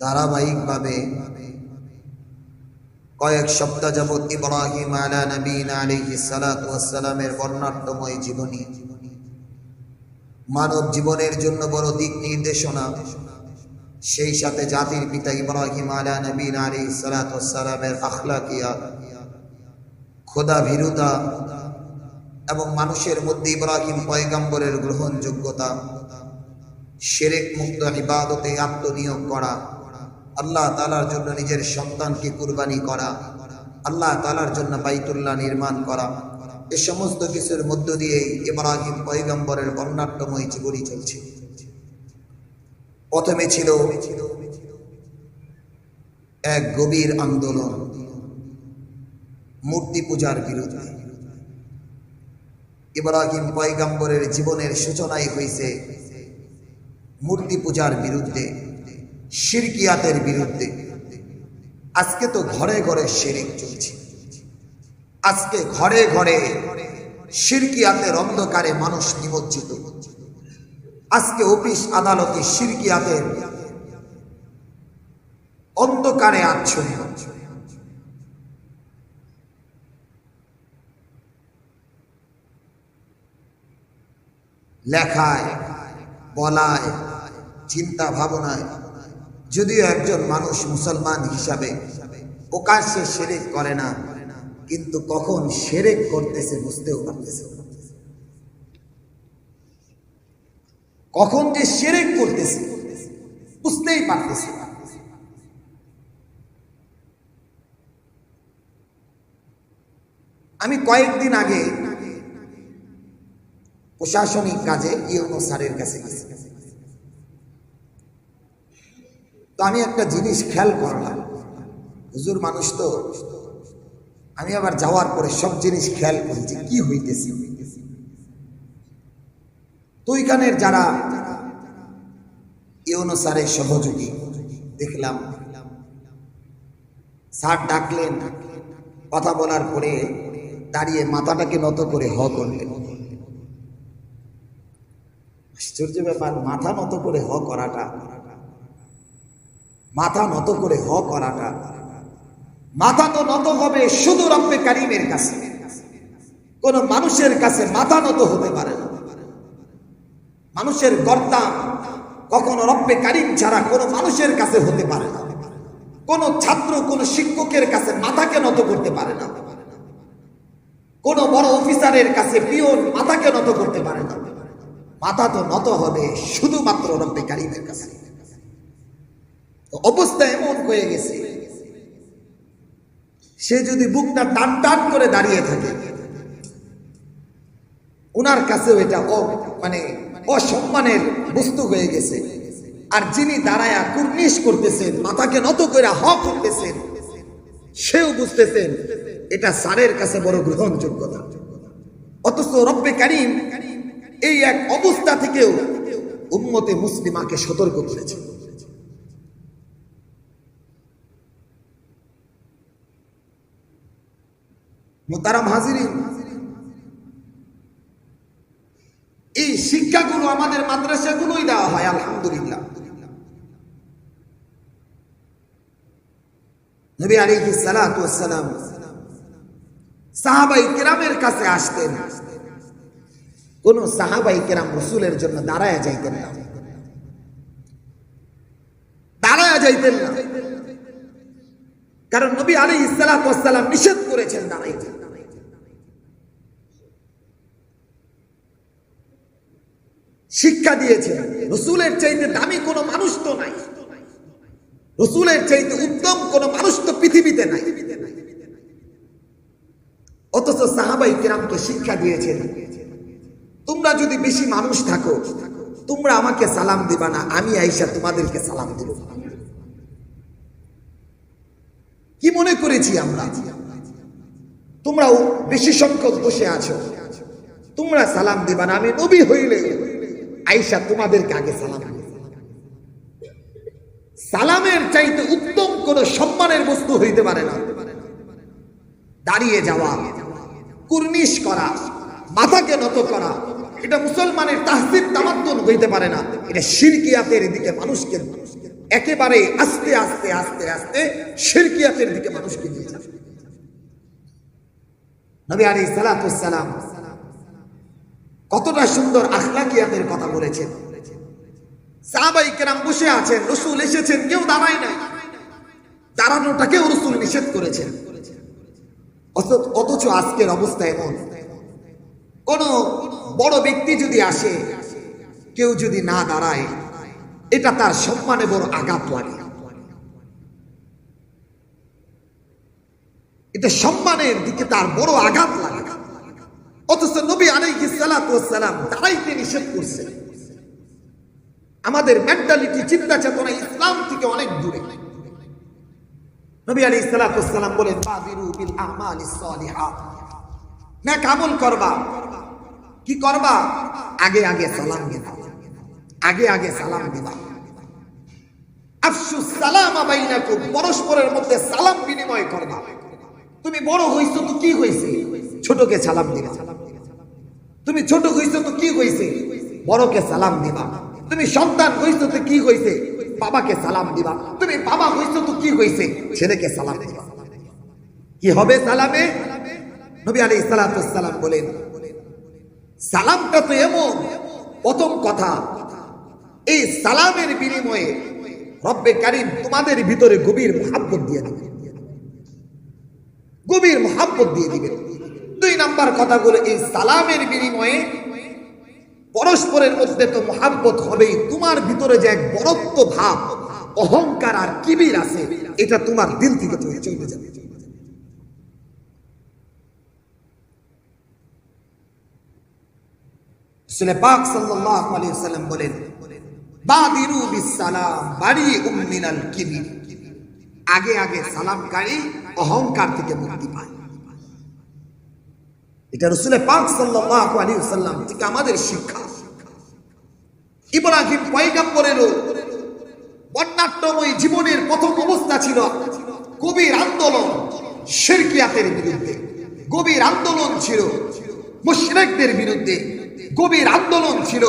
ধারাবাহিকভাবে কয়েক সপ্তাহ যাবৎ ইব্রাহিম আলা নবীন আলাইহি সালাতু ওয়াসসালামের বর্ণাঢ্যময় জীবনী। মানব জীবনের জন্য বড় দিক নির্দেশনা। সেই সাথে জাতির পিতা ইব্রাহিম আলা নবীন আলাইহি সালাতু ওয়াসসালামের আখলাকিয়াত খোদা ভীরুতা এবং মানুষের মধ্যে ইব্রাহিম পয়গাম্বরের গ্রহণযোগ্যতা শেরেক মুক্ত ইবাদতে আত্মনিয়োগ করা। আল্লাহ তালার জন্য নিজের সন্তানকে কুরবানি করা, আল্লাহ তালার জন্য বাইতুল্লাহ নির্মাণ করা, এ সমস্ত কিছুর মধ্য দিয়ে ইব্রাহিম পয়গম্বরের বর্ণাট্যময় জীবনী চলছে। প্রথমে ছিল এক গভীর আন্দোলন, মূর্তি পূজার বিরুদ্ধে। ইব্রাহিম পয়গাম্বরের জীবনের সূচনাই হয়েছে মূর্তি পূজার বিরুদ্ধে শিরকিয়াতের বিরুদ্ধে। আজকে তো ঘরে ঘরে শিরিক চলছে। আজকে ঘরে ঘরে শিরকিয়াতের অন্ধকারে মানুষ নিমজ্জিত। আজকে অফিস আদালতে শিরকিয়াতের অন্ধকারে আচ্ছন্ন। লেখায়, বলায়, চিন্তা ভাবনায় যদিও একজন মানুষ মুসলমান হিসাবে প্রকাশ্যে সেরেক করে না, কিন্তু কখন সেরেক করতেছে বুঝতেও পারতেছে কখন যে সেরেক করতেছে বুঝতেই পারতেছে আমি কয়েকদিন আগে প্রশাসনিক কাজে ইউনো স্যারের কাছে গেছি। তো আমি একটা জিনিস খেয়াল করলাম। হুজুর মানুষ তো, আমি আবার যাওয়ার পরে সব জিনিস খেয়াল করি যে কি হইতেছে। ওইখানের যারা ইউনো স্যারের সহযোগী, দেখলাম স্যার ডাকলেন, কথা বলার পরে দাঁড়িয়ে মাথাটাকে নত করে হ করলেন। আশ্চর্য ব্যাপার, মাথা নত করে হ করাটা মাথা নত করে হ করাটা। মাথা তো নত হবে শুধু রব্বে কারিমের কাছে। কোন মানুষের কাছে মাথা নত হতে পারে না। মানুষের কর্তা কখনো রব্বে কারিম ছাড়া কোনো মানুষের কাছে হতে পারে না। কোন ছাত্র, কোন শিক্ষকের কাছে মাথাকে নত করতে পারে না। কোন বড় অফিসারের কাছে পিওন মাথাকে নত করতে পারে না। মাথা তো নত হবে শুধুমাত্র রব্বে কারিমের কাছে। অবস্থা এমন হয়ে গেছে। সে যদি বুকটা টান টান করে দাঁড়িয়ে থাকে ওনার কাছেও এটা মানে অসম্মানের বস্তু হয়ে গেছে। আর যিনি দাঁড়ায়া কুর্নিশ করতেছেন, মাথাকে নত করে হ করতেছেন, সেও বুঝতেছেন এটা স্যারের কাছে বড় গ্রহণযোগ্যতা। অথচ রব্বে কারিম এই এক অবস্থা থেকেও উম্মতে মুসলিমাকে সতর্ক করেছে মোতারাম হাজিরিন এই শিক্ষাগুলো আমাদের মাদ্রাসাগুলোই দেওয়া হয়, আলহামদুলিল্লাহ। নবী ওয়াসসালাম সাহাবাই কেরামের কাছে আসতেন। কোন সাহাবাই কেরাম রসুলের জন্য দাঁড়ায় যাইতেন না। দাঁড়ায় যাইতেন না। কারণ নবী আলী ইসালাম নিষেধ করেছেন দাঁড়াইতে। শিক্ষা দিয়েছেন রসুলের চাইতে দামি কোনো মানুষ তো নাই। রসুলের চাইতে উত্তম কোনো মানুষ তো পৃথিবীতে নাই। অথচ সাহাবাই কিরামকে শিক্ষা দিয়েছেন, তোমরা যদি বেশি মানুষ থাকো, তোমরা আমাকে সালাম দিবা না, আমি আইসা তোমাদেরকে সালাম দিব। কি মনে করেছি আমরা? তোমরাও বেশি সংখ্যক বসে আছো, তোমরা সালাম দিবা না, আমি নবী হইলে আইসা তোমাদেরকে আগে সালাম সালামের চাইতে উত্তম কোন সম্মানের বস্তু হইতে পারে না। দাঁড়িয়ে যাওয়া, কুর্নিশ করা, মাথাকে নত করা, এটা মুসলমানের তাহসিব তামাদ্দুন হইতে পারে না। এটা শিরকিয়াতের দিকে মানুষকে একেবারে আস্তে আস্তে আস্তে আস্তে শিরকিয়াতের দিকে মানুষকে নিয়ে যাবে। নবী আলী সালাম কতটা সুন্দর আখলাকিয়াতের কথা বলেছেন। সাহাবাই কেরাম বসে আছেন, রসুল এসেছেন, কেউ দাঁড়ায় নাই। দাঁড়ানোটাকেও রসুল নিষেধ করেছেন। অথ- অথচ আজকের অবস্থা এমন। কোন বড় ব্যক্তি যদি আসে, কেউ যদি না দাঁড়ায়, এটা তার সম্মানে বড় আঘাত লাগে। এটা সম্মানের দিকে তার বড় আঘাত লাগে। অথচ নবী ওয়াস সালাম দাঁড়াইতে নিষেধ করছেন আমাদের মেন্টালিটি চিন্তা চেতনা ইসলাম থেকে অনেক দূরে। নবী আলী সালাম বলেন বাদিরু করবা। কি করবা? আগে আগে সালাম দিবা। আগে আগে সালাম দিবা। আফসুস সালাম বাইনাকুম। পরস্পরের মধ্যে সালাম বিনিময় করবা। তুমি বড় হইছো তো কি হইছে? ছোটকে সালাম দিবা। তুমি ছোট হইছো তো কি হইছে? বড়কে সালাম দিবা। তুমি সন্তান হইছো তো কি হইছে? বাবাকে সালাম দিবা। তুমি বাবা হইছো তো কি হইছে? ছেলেকে সালাম দিবা। কি হবে সালামে? নবী আলী সালাম বলেন, সালামটা তো এমন, প্রথম কথা, এই সালামের বিনিময়ে রব্বে কারিম তোমাদের ভিতরে গভীর মহাব্বত দিয়ে দিবে গভীর মহাব্বত দিয়ে দিবে দুই নাম্বার কথাগুলো এই সালামের বিনিময়ে পরস্পরের মধ্যে তো মহাব্বত হবেই। তোমার ভিতরে যে এক বরত্ব ভাব, অহংকার আর কিবির আছে, এটা তোমার দিল থেকে চলে যাবে। সুলে আগে আগে সালামকারী অহংকার থেকে মুক্তি পায়। এটা রসুলের পাক সাল্লাল্লাহু আলাইহি ওয়াসাল্লাম থেকে আমাদের শিক্ষা। ইব্রাহিম পয়গম্বরেরও বন্যাট্যময় জীবনের প্রথম অবস্থা ছিল গভীর আন্দোলন শিরকিয়াতের বিরুদ্ধে। গভীর আন্দোলন ছিল মুশরিকদের বিরুদ্ধে। গভীর আন্দোলন ছিল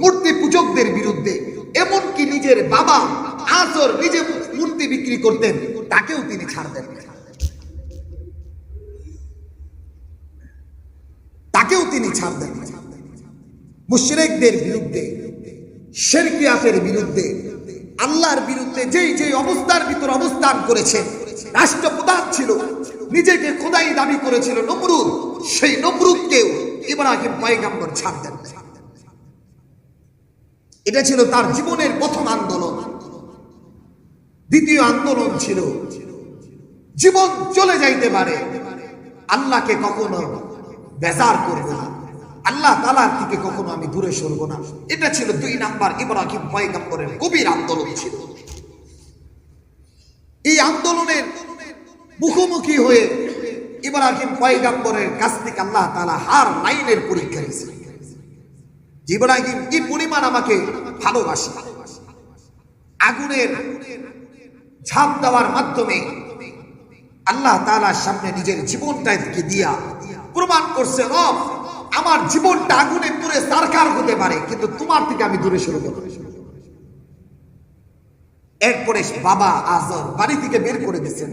মূর্তি পূজকদের বিরুদ্ধে। এমনকি নিজের বাবা আজর নিজে মূর্তি বিক্রি করতেন, তাকেও তিনি ছাড়তেন। তাকেও তিনি ছাড় দেন মুশরিকদের বিরুদ্ধে, শেরকিয়াতের বিরুদ্ধে, আল্লাহর বিরুদ্ধে যেই যেই অবস্থার ভিতর অবস্থান করেছে, রাষ্ট্রপ্রধান ছিল, নিজেকে খোদাই দাবি করেছিল নমরুদ, সেই নমরুদকেও ইব্রাহিম পয়গাম্বর ছাড় দেন এটা ছিল তার জীবনের প্রথম আন্দোলন। দ্বিতীয় আন্দোলন ছিল, জীবন চলে যাইতে পারে, আল্লাহকে কখনো বেজার করব না। আল্লাহ তালার থেকে কখনো আমি দূরে সরবো না। এটা ছিল দুই নাম্বার ইব্রাহিম পয়গম্বরের কবির আন্দোলন ছিল। এই আন্দোলনের মুখোমুখি হয়ে ইব্রাহিম পয়গম্বরের কাছ থেকে আল্লাহ তালা হার লাইনের পরীক্ষা নিয়েছে। যে ইব্রাহিম কি পরিমাণ আমাকে ভালোবাসে? আগুনের ঝাঁপ দেওয়ার মাধ্যমে আল্লাহ তাআলার সামনে নিজের জীবনটাকে দিয়া প্রমাণ করছে রব আমার জীবনটা আগুনে পুরে সারকার হতে পারে, কিন্তু তোমার থেকে আমি দূরে সরে যাব। এরপরে বাবা আজর বাড়ি থেকে বের করে দিয়েছেন।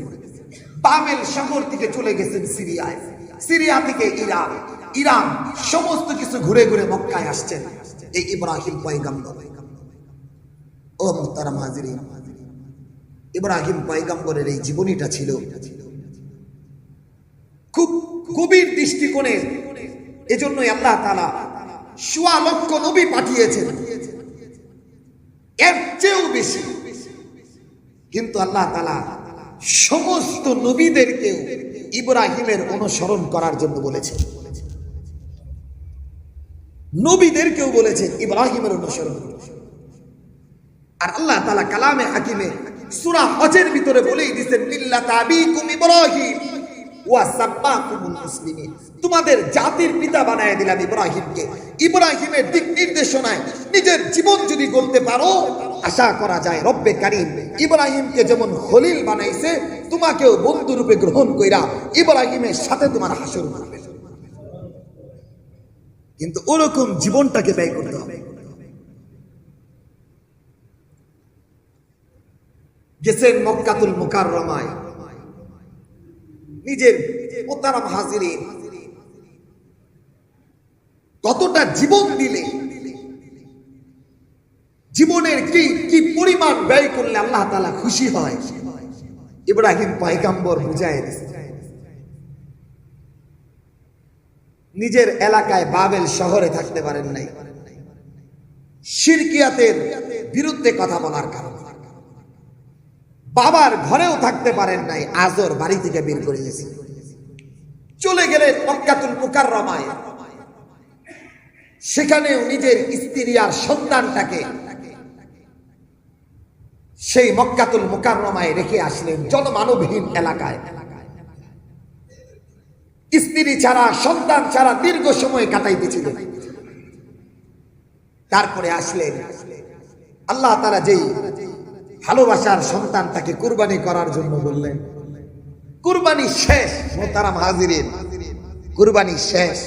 বামেল শহর থেকে চলে গেছেন সিরিয়ায়। সিরিয়া থেকে ইরান। ইরান সমস্ত কিছু ঘুরে ঘুরে মক্কায় আসছেন। এই ইব্রাহিম পয়গম্বর। ও মুহতারাম হাজিরিন ইব্রাহিম পয়গম্বরের এই জীবনীটা ছিল। খুব গভীর দৃষ্টিকোণে এজন্যই আল্লাহ তালা সোয়া লক্ষ নবী পাঠিয়েছেন। এর চেয়েও বেশি। কিন্তু আল্লাহ তালা সমস্ত নবীদেরকেও ইব্রাহিমের অনুসরণ করার জন্য বলেছেন। নবীদেরকেও বলেছেন ইব্রাহিমের অনুসরণ। আর আল্লাহ তালা কালামে হাকিমে সুরা হজের ভিতরে বলেই দিচ্ছেন ইব্রাহিম। তোমাদের জাতির পিতা বানায় দিলাম ইব্রাহিমকে। ইব্রাহিমের দিক নির্দেশনায় নিজের জীবন যদি গড়তে পারো, আশা করা যায় রব্বে কারিম, ইব্রাহিমকে যেমন বানাইছে, তোমাকেও বন্ধু রূপে গ্রহণ ইব্রাহিমের সাথে তোমার হাসর করবে কিন্তু ওরকম জীবনটাকে ব্যয় করতে হবে। গেছেন মক্কাতুল মুকাররমায়। নিজের মোতারাম হাজিরে কতটা জীবন দিলে, জীবনের কি কি পরিমাণ ব্যয় করলে আল্লাহ তালা খুশি হয়? ইব্রাহিম পয়গাম্বর বুঝায় নিজের এলাকায় বাবেল শহরে থাকতে পারেন নাই। শিরকিয়াতের বিরুদ্ধে কথা বলার কারণে। বাবার ঘরেও থাকতে পারেন নাই আজর বাড়ি থেকে বের করে গেছে চলে গেলেন মক্কাতুল মুকার রমায় সেখানেও নিজের স্ত্রী আর সন্তানটাকে সেই মক্কাতুল মুকার রমায় রেখে আসলেন জনমানবহীন এলাকায়। স্ত্রী ছাড়া, সন্তান ছাড়া দীর্ঘ সময় কাটাইতেছিল তারপরে আসলেন, আল্লাহ তারা যেই ভালোবাসার সন্তান তাকে কুরবানি করার জন্য বললেন কুরবানি শেষ মোতারাম হাজিরের কুরবানি শেষ।